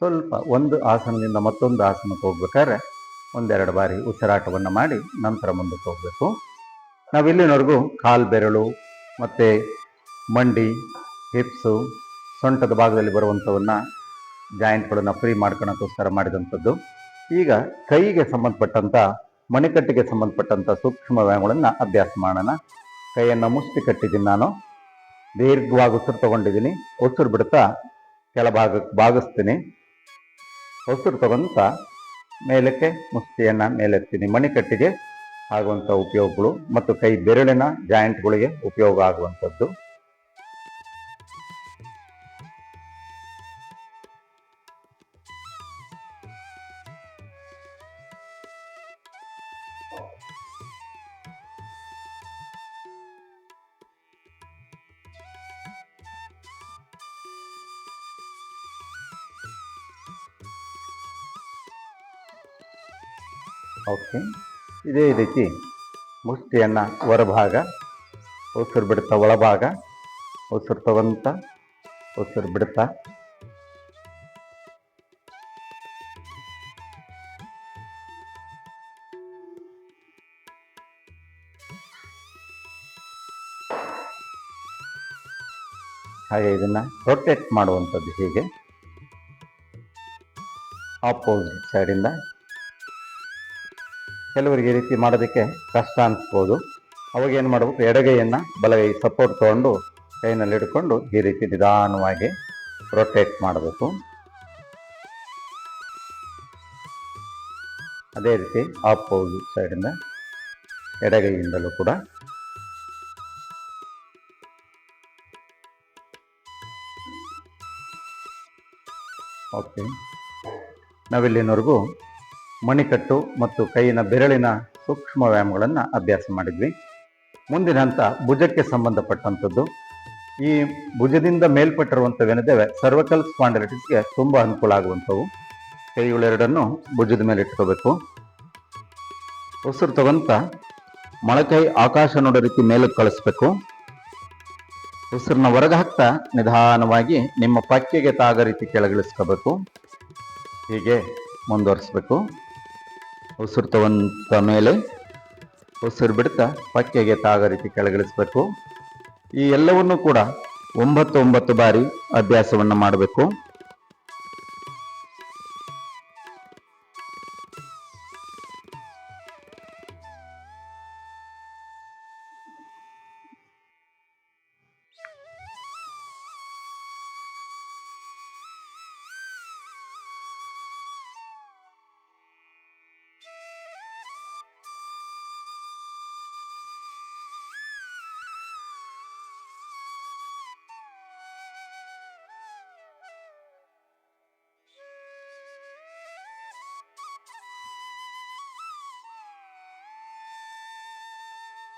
ಸ್ವಲ್ಪ ಒಂದು ಆಸನದಿಂದ ಮತ್ತೊಂದು ಆಸನಕ್ಕೆ ಹೋಗ್ಬೇಕಾದ್ರೆ ಒಂದೆರಡು ಬಾರಿ ಉಸಿರಾಟವನ್ನು ಮಾಡಿ ನಂತರ ಮುಂದಕ್ಕೆ ಹೋಗಬೇಕು. ನಾವಿಲ್ಲಿನವರೆಗೂ ಕಾಲು ಬೆರಳು ಮತ್ತು ಮಂಡಿ, ಹಿಪ್ಸು, ಸೊಂಟದ ಭಾಗದಲ್ಲಿ ಬರುವಂಥವನ್ನು ಜಾಯಿಂಟ್ಗಳನ್ನು ಫ್ರೀ ಮಾಡ್ಕೊಳ್ಳೋಕ್ಕೋಸ್ಕರ ಮಾಡಿದಂಥದ್ದು. ಈಗ ಕೈಗೆ ಸಂಬಂಧಪಟ್ಟಂಥ ಮಣಿಕಟ್ಟಿಗೆ ಸಂಬಂಧಪಟ್ಟಂಥ ಸೂಕ್ಷ್ಮ ವ್ಯಾಯಾಮಗಳನ್ನು ಅಭ್ಯಾಸ ಮಾಡೋಣ. ಕೈಯನ್ನು ಮುಷ್ಟಿ ಕಟ್ಟಿದ್ದೀನಿ ನಾನು. ದೀರ್ಘವಾಗಿ ಉಸಿರು ತಗೊಂಡಿದ್ದೀನಿ. ಉಸಿರು ಬಿಡ್ತಾ ಕೆಳಭಾಗಕ್ಕೆ ಭಾಗಿಸ್ತೀನಿ. ಉಸಿರು ತಗೊಂತ ಮೇಲಕ್ಕೆ ಮುಷ್ಟಿಯನ್ನು ಮೇಲೆತ್ತೀನಿ. ಮಣಿಕಟ್ಟಿಗೆ ಆಗುವಂಥ ಉಪಯೋಗಗಳು ಮತ್ತು ಕೈ ಬೆರಳಿನ ಜಾಯಿಂಟ್ಗಳಿಗೆ ಉಪಯೋಗ ಆಗುವಂಥದ್ದು ಓಕೆ. ಇದೇ ರೀತಿ ಮುಷ್ಟಿಯನ್ನು ಹೊರಭಾಗ, ಉಸಿರು ಬಿಡ್ತಾ ಒಳಭಾಗ, ಉಸಿರು ತಗೊಂತ, ಉಸಿರು ಬಿಡ್ತಾ. ಹಾಗೆ ಇದನ್ನು ರೊಟೇಟ್ ಮಾಡುವಂಥದ್ದು ಹೀಗೆ? ಆಪೋಸಿಟ್ ಸೈಡಿಂದ ಕೆಲವರಿಗೆ ರೀತಿ ಮಾಡೋದಕ್ಕೆ ಕಷ್ಟ ಅನಿಸ್ಬೋದು. ಅವಾಗ ಏನು ಮಾಡಬೇಕು? ಎಡಗೈಯನ್ನು ಬಲಗೈ ಸಪೋರ್ಟ್ ತೊಗೊಂಡು ಕೈನಲ್ಲಿ ಹಿಡ್ಕೊಂಡು ಈ ರೀತಿ ನಿಧಾನವಾಗಿ ರೊಟೇಟ್ ಮಾಡಬೇಕು. ಅದೇ ರೀತಿ ಆಪೋಸಿಟ್ ಸೈಡಿಂದ ಎಡಗೈಯಿಂದಲೂ ಕೂಡ. ಓಕೆ ನಾವಿಲ್ಲಿನವರೆಗೂ ಮಣಿಕಟ್ಟು ಮತ್ತು ಕೈಯಿನ ಬೆರಳಿನ ಸೂಕ್ಷ್ಮ ವ್ಯಾಯಾಮಗಳನ್ನು ಅಭ್ಯಾಸ ಮಾಡಿದ್ವಿ. ಮುಂದಿನ ಹಂತ ಭುಜಕ್ಕೆ ಸಂಬಂಧಪಟ್ಟಂಥದ್ದು, ಈ ಭುಜದಿಂದ ಮೇಲ್ಪಟ್ಟಿರುವಂಥವೇನಿದ್ದೇವೆ ಸರ್ವಕಲ್ ಸ್ಪಾಂಡಲಿಟಿಸ್ಗೆ ತುಂಬ ಅನುಕೂಲ ಆಗುವಂಥವು. ಕೈಗಳೆರಡನ್ನು ಭುಜದ ಮೇಲೆ ಇಟ್ಕೋಬೇಕು. ಉಸಿರು ತಗೊಂತ ಮೊಳಕೈ ಆಕಾಶ ನೋಡೋ ರೀತಿ ಮೇಲಕ್ಕೆ ಕಳಿಸ್ಬೇಕು. ಉಸಿರನ್ನ ಹೊರಗೆ ಹಾಕ್ತಾ ನಿಧಾನವಾಗಿ ನಿಮ್ಮ ಪಕ್ಕೆಗೆ ತಾಗ ರೀತಿ ಕೆಳಗಿಳಿಸ್ಕೋಬೇಕು. ಹೀಗೆ ಮುಂದುವರಿಸ್ಬೇಕು. ಉಸಿರು ತಗೊಂತ ಮೇಲೆ ಉಸಿರು ಬಿಡ್ತಾ ಪಕ್ಕೆಗೆ ತಾಗ ರೀತಿ ಕೆಳಗಿಳಿಸ್ಬೇಕು. ಈ ಎಲ್ಲವನ್ನು ಕೂಡ ಒಂಬತ್ತು ಒಂಬತ್ತು ಬಾರಿ ಅಭ್ಯಾಸವನ್ನು ಮಾಡಬೇಕು.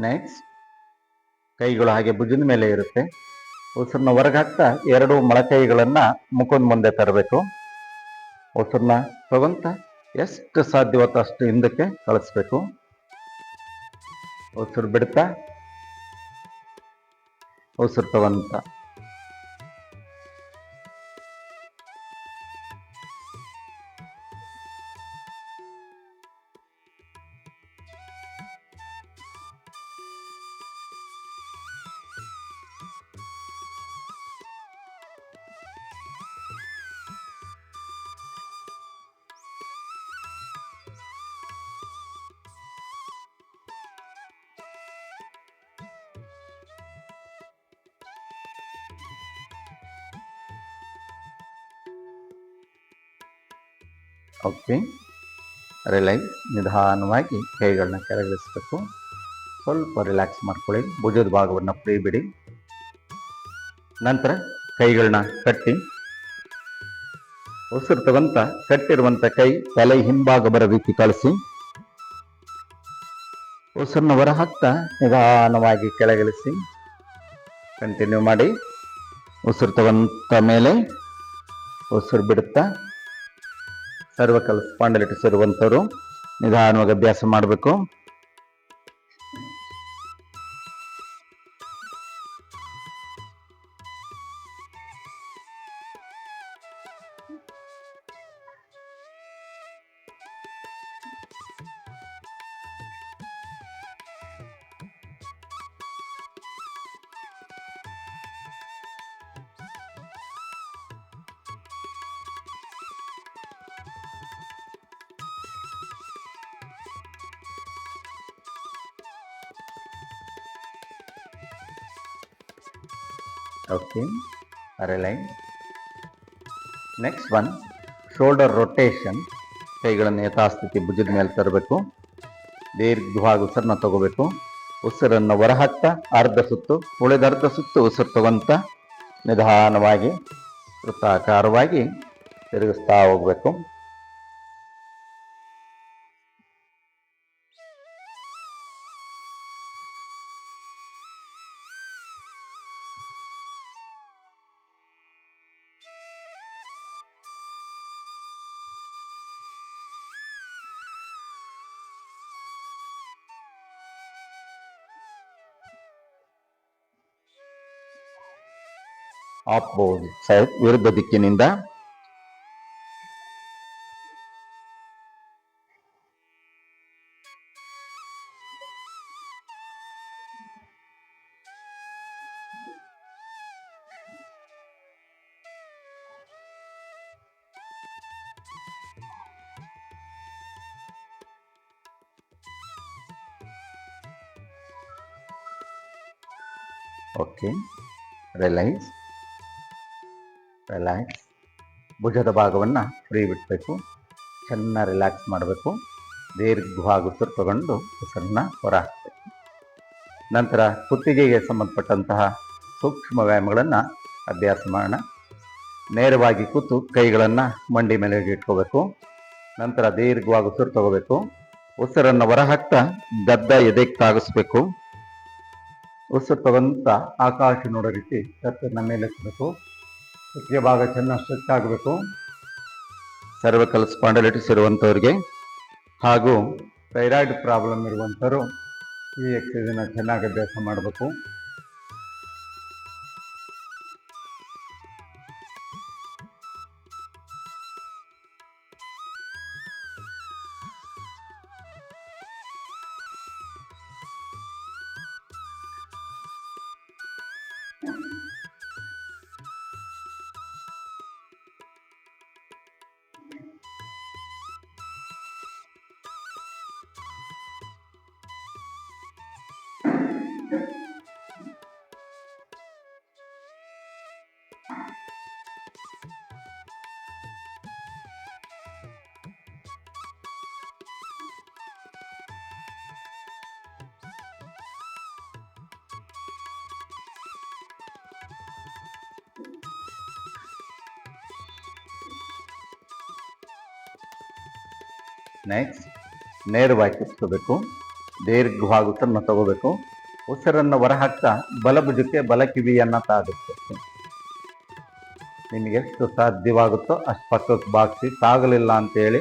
ನೆಕ್ಸ್ಟ್ ಕೈಗಳು ಹಾಗೆ ಭುಜದ ಮೇಲೆ ಇರುತ್ತೆ. ಉಸಿರನ್ನ ಹೊರಗೆ ಹಾಕ್ತಾ ಎರಡು ಮೊಳಕೈಗಳನ್ನು ಮುಖದ ಮುಂದೆ ತರಬೇಕು. ಉಸಿರನ್ನ ತಗೊಂತ ಎಷ್ಟು ಸಾಧ್ಯವತ್ತ ಅಷ್ಟು ಹಿಂದಕ್ಕೆ ಕಳಿಸ್ಬೇಕು. ಉಸಿರು ಬಿಡ್ತಾ ಉಸಿರು ತಗೊಂತ. ಓಕೆ. ರಿಲೈಸ್ ನಿಧಾನವಾಗಿ ಕೈಗಳನ್ನ ಕೆಳಗಿಳಿಸ್ಬೇಕು. ಸ್ವಲ್ಪ ರಿಲ್ಯಾಕ್ಸ್ ಮಾಡ್ಕೊಳ್ಳಿ. ಭುಜದ ಭಾಗವನ್ನು ಫ್ರೀ ಬಿಡಿ ನಂತರ ಕೈಗಳನ್ನ ಕಟ್ಟಿ. ಉಸಿರು ತಗೊಂತ ಕಟ್ಟಿರುವಂತ ಕೈ ತಲೆ ಹಿಂಭಾಗ ಬರೋ ರೀತಿ ಕಳಿಸಿ ಉಸಿರನ್ನ ಹೊರ ನಿಧಾನವಾಗಿ ಕೆಳಗಿಳಿಸಿ. ಕಂಟಿನ್ಯೂ ಮಾಡಿ. ಉಸಿರು ತಗೊಂತ ಮೇಲೆ ಉಸಿರು ಬಿಡುತ್ತಾ ಸರ್ವಕಲ್ ಸ್ಪಾಂಡಲಿಟಿಸ್ ಇರುವಂಥವ್ರು ನಿಧಾನವಾಗಿ ಅಭ್ಯಾಸ ಮಾಡಬೇಕು. Okay recline next one shoulder rotation ಕೈಗಳನ್ನು ಯಥಾಸ್ಥಿತಿ ಭುಜದ ಮೇಲೆ ತರಬೇಕು. ದೀರ್ಘವಾಗಿ ಉಸಿರನ್ನ ತಗೋಬೇಕು. ಉಸಿರನ್ನು ಹೊರಹಾಕ್ತಾ, ಅರ್ಧ ಸುತ್ತು, ಉಳಿದ ಅರ್ಧ ಸುತ್ತು ಉಸಿರು ತಗೊಂತ ನಿಧಾನವಾಗಿ ವೃತ್ತಾಕಾರವಾಗಿ ತಿರುಗಿಸ್ತಾ ಹೋಗ್ಬೇಕು. ಆಪೋಸಿಟ್ ಸೈಡ್ ವಿರುದ್ಧ ದಿಕ್ಕಿನಿಂದ ಓಕೆ ರಿಲೈಸ್ ರಿಲ್ಯಾಕ್ಸ್ ಭುಜದ ಭಾಗವನ್ನು ಫ್ರೀ ಬಿಡಬೇಕು. ಚೆನ್ನಾಗಿ ರಿಲ್ಯಾಕ್ಸ್ ಮಾಡಬೇಕು. ದೀರ್ಘವಾಗಿ ತಗೊಂಡು ಉಸಿರನ್ನ ಹೊರ ಹಾಕಬೇಕು ನಂತರ ಕುತ್ತಿಗೆಗೆ ಸಂಬಂಧಪಟ್ಟಂತಹ ಸೂಕ್ಷ್ಮ ವ್ಯಾಯಾಮಗಳನ್ನು ಅಭ್ಯಾಸ ಮಾಡೋಣ. ನೇರವಾಗಿ ಕೂತು ಕೈಗಳನ್ನು ಮಂಡಿ ಮೇಲೆ ಇಟ್ಕೋಬೇಕು. ನಂತರ ದೀರ್ಘವಾಗಿ ಉಸಿರು ತಗೋಬೇಕು. ಉಸಿರನ್ನು ಹೊರಹಾಕ್ತಾ ಗದ್ದ ಎದೆಗೆ ತಾಗಿಸ್ಬೇಕು ಉಸಿರು ತಗೊಂತ ಆಕಾಶ ನೋಡೋ ರೀತಿ ಕತ್ತನ್ನ ಮೇಲೆ ಎತ್ತಬೇಕು ಕುತ್ತಿಗೆ ಭಾಗ ಚೆನ್ನಾಗಿ ಸ್ಟ್ರೆಚ್ ಆಗಬೇಕು ಸರ್ವಕಲ್ ಸ್ಪಾಂಡಲೈಟಿಸ್ ಇರುವಂಥವ್ರಿಗೆ ಹಾಗೂ ಥೈರಾಯ್ಡ್ ಪ್ರಾಬ್ಲಮ್ ಇರುವಂಥವರು ಈ ಎಕ್ಸಸೈಸನ್ನು ಚೆನ್ನಾಗಿ ಅಭ್ಯಾಸ ಮಾಡಬೇಕು. ನೆಕ್ಸ್ಟ್ ನೇರವಾಗಿ ಕಿತ್ಕೋಬೇಕು ದೀರ್ಘವಾಗುತ್ತನ್ನು ತಗೋಬೇಕು. ಉಸಿರನ್ನು ಹೊರಹಾಕ್ತಾ ಬಲ ಭುಜಕ್ಕೆ ಬಲ ಕಿವಿಯನ್ನು ತಾಗಿಸ್ಬೇಕು ನಿಮಗೆ ಎಷ್ಟು ಸಾಧ್ಯವಾಗುತ್ತೋ ಅಷ್ಟು ಪಕ್ಕಕ್ಕೆ ಬಾಗಿಸಿ ತಾಗಲಿಲ್ಲ ಅಂತೇಳಿ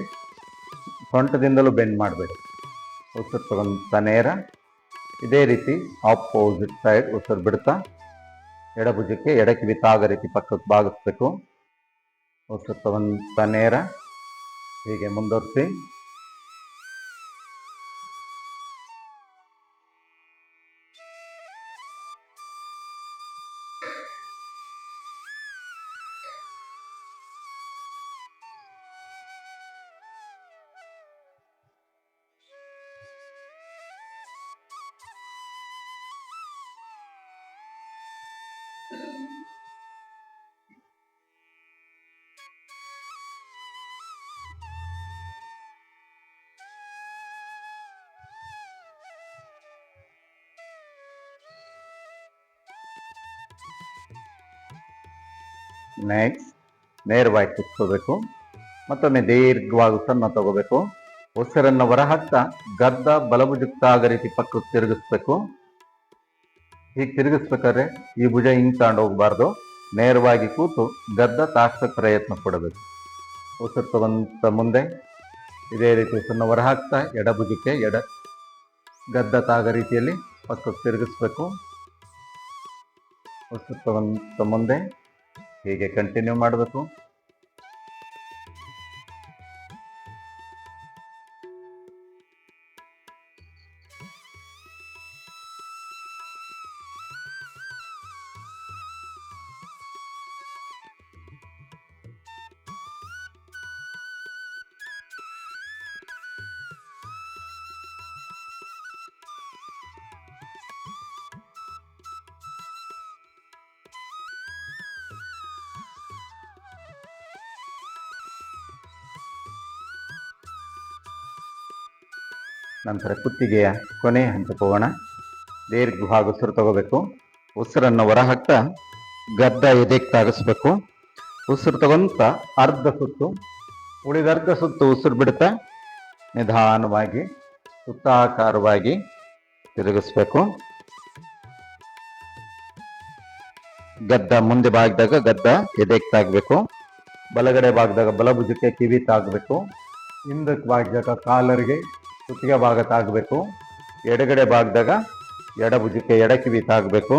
ಸೊಂಟದಿಂದಲೂ ಬೆಂಡ್ ಮಾಡಬೇಡಿ. ಉಸಿರು ತಗೊಂತ ನೇರ. ಇದೇ ರೀತಿ ಆಪೋಸಿಟ್ ಸೈಡ್ ಉಸಿರು ಬಿಡ್ತಾ, ಎಡಭುಜಕ್ಕೆ ಎಡಕಿವಿ ತಾಗ ರೀತಿ ಪಕ್ಕಕ್ಕೆ ಬಾಗಿಸ್ಬೇಕು. ಉಸಿರು ತಗೊಂತ ನೇರ. ಹೀಗೆ ಮುಂದುವರಿಸಿ. ನೆಕ್ಸ್ಟ್ ನೇರವಾಗಿ ಕುತ್ಕೋಬೇಕು ಮತ್ತೊಮ್ಮೆ ದೀರ್ಘವಾಗಿ ಉಸಿರನ್ನ ತಗೋಬೇಕು. ಉಸಿರನ್ನು ಹೊರಹಾಕ್ತಾ ಗದ್ದ ಬಲಭುಜುಕ್ತ ಆಗ ರೀತಿ ಪಕ್ಕಕ್ಕೆ ತಿರುಗಿಸ್ಬೇಕು. ಹೀಗೆ ತಿರುಗಿಸ್ಬೇಕಾದ್ರೆ ಈ ಭುಜ ಹಿಂಗೆ ತಗೊಂಡು ಹೋಗಬಾರ್ದು ನೇರವಾಗಿ ಕೂತು ಗದ್ದ ತಾಕ್ಸಕ್ಕೆ ಪ್ರಯತ್ನ ಪಡಬೇಕು. ಉಸಿರು ತಗೊಂತ ಮುಂದೆ ಇದೇ ರೀತಿ ಉಸಿರನ್ನ ಹೊರಹಾಕ್ತಾ ಎಡ ಭುಜಕ್ಕೆ ಎಡ ಗದ್ದ ತಾಗ ರೀತಿಯಲ್ಲಿ ಪಕ್ಕಕ್ಕೆ ತಿರುಗಿಸ್ಬೇಕು. ಉಸಿರು ತಗೊಂತ ಮುಂದೆ ಹೀಗೆ ಕಂಟಿನ್ಯೂ ಮಾಡಬೇಕು. ನಂತರ ಕುತ್ತಿಗೆಯ ಕೊನೆ ಹೋಗೋಣ ದೀರ್ಘವಾಗಿ ಉಸಿರು ತಗೋಬೇಕು. ಉಸಿರನ್ನು ಹೊರಹಾಕ್ತಾ ಗದ್ದ ಎದೆಗೆ ತಾಗಿಸ್ಬೇಕು. ಉಸಿರು ತಗೊಂತ ಅರ್ಧ ಸುತ್ತು, ಉಳಿದ ಅರ್ಧ ಸುತ್ತು ಉಸಿರು ಬಿಡ್ತಾ ನಿಧಾನವಾಗಿ ಸುತ್ತಾಕಾರವಾಗಿ ತಿರುಗಿಸ್ಬೇಕು. ಗದ್ದ ಮುಂದೆ ಭಾಗದಾಗ ಗದ್ದ ಎದೆಗೆ ತಾಗಬೇಕು. ಬಲಗಡೆ ಭಾಗದಾಗ ಬಲಭುಜಕ್ಕೆ ಕಿವಿ ತಾಗಬೇಕು. ಹಿಂದಕ್ಕೆ ಭಾಗದಾಗ ಕಾಲರಿಗೆ ಕುತ್ತಿಗೆ ಭಾಗ ತಾಗಬೇಕು. ಎಡಗಡೆ ಭಾಗದಾಗ ಎಡಭುಜಕ್ಕೆ ಎಡ ಕಿವಿ ತಾಗಬೇಕು.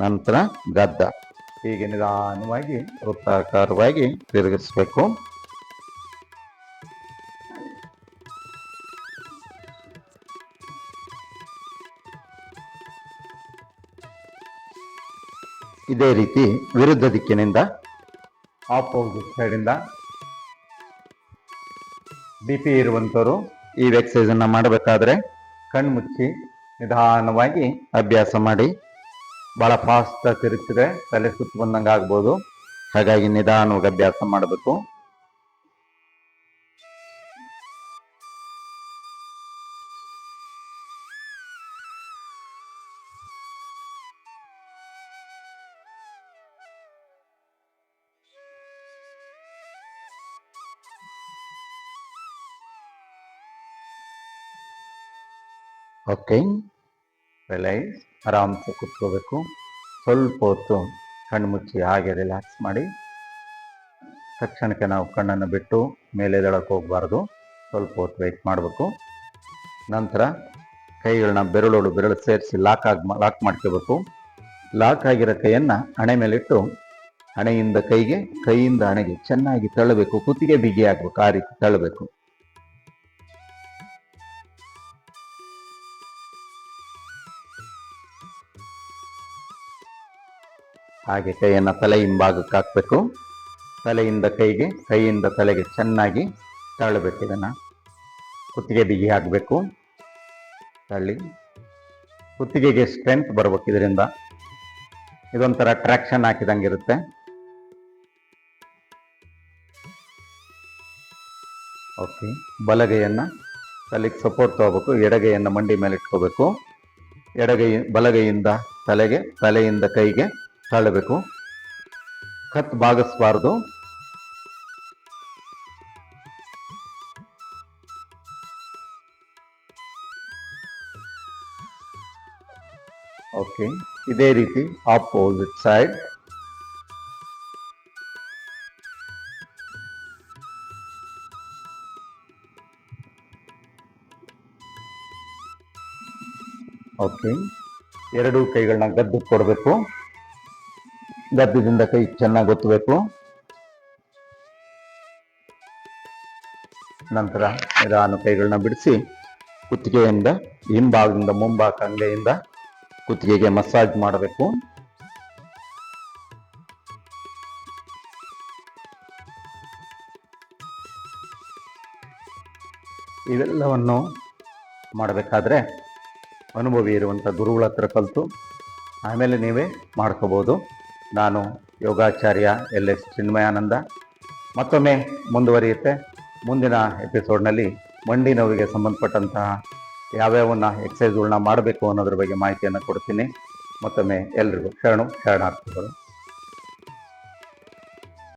ನಂತರ ಗದ್ದ. ಹೀಗೆ ನಿಧಾನವಾಗಿ ವೃತ್ತಾಕಾರವಾಗಿ ತಿರುಗಿಸ್ಬೇಕು. ಇದೇ ರೀತಿ ವಿರುದ್ಧ ದಿಕ್ಕಿನಿಂದ ಆಪೋಸಿಟ್ ಸೈಡಿಂದ ಬಿ ಪಿ ಇರುವಂಥವ್ರು ಈ ಎಕ್ಸಸೈಸ್ ಅನ್ನ ಮಾಡಬೇಕಾದ್ರೆ ಕಣ್ಮುಚ್ಚಿ ನಿಧಾನವಾಗಿ ಅಭ್ಯಾಸ ಮಾಡಿ. ಬಹಳ ಫಾಸ್ಟ್ ತಿರುಗ್ತಿದೆ ತಲೆ ಸುತ್ತು ಬಂದಂಗೆ ಆಗ್ಬೋದು ಹಾಗಾಗಿ ನಿಧಾನವಾಗಿ ಅಭ್ಯಾಸ ಮಾಡಬೇಕು. ಓಕೆ. ಬೆಲೆ ಆರಾಮ್ಸೆ ಕುತ್ಕೋಬೇಕು. ಸ್ವಲ್ಪ ಹೊತ್ತು ಕಣ್ಣು ಮುಚ್ಚಿ ಹಾಗೆ ರಿಲ್ಯಾಕ್ಸ್ ಮಾಡಿ. ತಕ್ಷಣಕ್ಕೆ ನಾವು ಕಣ್ಣನ್ನು ಬಿಟ್ಟು ಮೇಲೆ ಎದ್ದೇಳಕ್ಕೆ ಹೋಗಬಾರ್ದು. ಸ್ವಲ್ಪ ಹೊತ್ತು ವೆಯ್ಟ್ ಮಾಡಬೇಕು. ನಂತರ ಕೈಗಳನ್ನ ಬೆರಳೋಡು ಬೆರಳು ಸೇರಿಸಿ ಲಾಕ್ ಆಗಿ ಲಾಕ್ ಮಾಡ್ಕೋಬೇಕು. ಲಾಕ್ ಆಗಿರೋ ಕೈಯನ್ನು ಹಣೆ ಮೇಲಿಟ್ಟು ಹಣೆಯಿಂದ ಕೈಗೆ, ಕೈಯಿಂದ ಹಣೆಗೆ ಚೆನ್ನಾಗಿ ತಳ್ಳಬೇಕು. ಕುತ್ತಿಗೆ ಬಿಗಿ ಹಾಕ್ಬೇಕು ಆ ರೀತಿ ತಳ್ಳಬೇಕು. ಹಾಗೆ ಕೈಯನ್ನು ತಲೆ ಹಿಂಭಾಗಕ್ಕೆ ಹಾಕಬೇಕು. ತಲೆಯಿಂದ ಕೈಗೆ, ಕೈಯಿಂದ ತಲೆಗೆ ಚೆನ್ನಾಗಿ ತಳ್ಳಬೇಕು ಇದನ್ನು. ಕುತ್ತಿಗೆ ಬಿಗಿ ಹಾಕಬೇಕು. ತಳ್ಳಿ ಕುತ್ತಿಗೆಗೆ ಸ್ಟ್ರೆಂತ್ ಬರ್ಬೇಕು ಇದರಿಂದ. ಇದೊಂಥರ ಟ್ರ್ಯಾಕ್ಷನ್ ಹಾಕಿದಂಗೆ ಇರುತ್ತೆ ಓಕೆ ಬಲಗೈಯನ್ನು ತಲೆಗೆ ಸಪೋರ್ಟ್ ತಗೋಬೇಕು. ಎಡಗೈಯನ್ನು ಮಂಡಿ ಮೇಲೆ ಇಟ್ಕೋಬೇಕು. ಎಡಗೈ, ಬಲಗೈಯಿಂದ ತಲೆಗೆ, ತಲೆಯಿಂದ ಕೈಗೆ ತಳ್ಳಬೇಕು ಕತ್ ಬಾಗಿಸ್ಬಾರ್ದು ಓಕೆ ಇದೇ ರೀತಿ ಆಪೋಸಿಟ್ ಸೈಡ್ ಓಕೆ ಎರಡು ಕೈಗಳನ್ನ ಗದ್ದು ಕೊಡಬೇಕು. ಗದ್ದದಿಂದ ಕೈ ಚೆನ್ನಾಗಿ ಗೊತ್ತಬೇಕು ನಂತರ ನಿಧಾನ ಕೈಗಳನ್ನ ಬಿಡಿಸಿ ಕುತ್ತಿಗೆಯಿಂದ, ಹಿಂಭಾಗದಿಂದ, ಮುಂಭಾಗ ಅಂಗೆಯಿಂದ ಕುತ್ತಿಗೆಗೆ ಮಸಾಜ್ ಮಾಡಬೇಕು. ಇವೆಲ್ಲವನ್ನು ಮಾಡಬೇಕಾದ್ರೆ ಅನುಭವಿ ಇರುವಂಥ ಗುರುಗಳ ಹತ್ರ ಕಲಿತು ಆಮೇಲೆ ನೀವೇ ಮಾಡ್ಕೋಬೋದು. ನಾನು ಯೋಗಾಚಾರ್ಯ ಎಲ್ ಎಸ್ ಚಿನ್ಮಯಾನಂದ. ಮತ್ತೊಮ್ಮೆ ಮುಂದುವರಿಯುತ್ತೆ. ಮುಂದಿನ ಎಪಿಸೋಡ್ನಲ್ಲಿ ಮಂಡಿ ನೋವಿಗೆ ಸಂಬಂಧಪಟ್ಟಂತಹ ಯಾವ್ಯಾವನ್ನ ಎಕ್ಸಸೈಸ್ಗಳನ್ನ ಮಾಡಬೇಕು ಅನ್ನೋದ್ರ ಬಗ್ಗೆ ಮಾಹಿತಿಯನ್ನು ಕೊಡ್ತೀನಿ. ಮತ್ತೊಮ್ಮೆ ಎಲ್ರಿಗೂ ಶರಣು, ಶರಣಾರ್ಥಿಗಳು.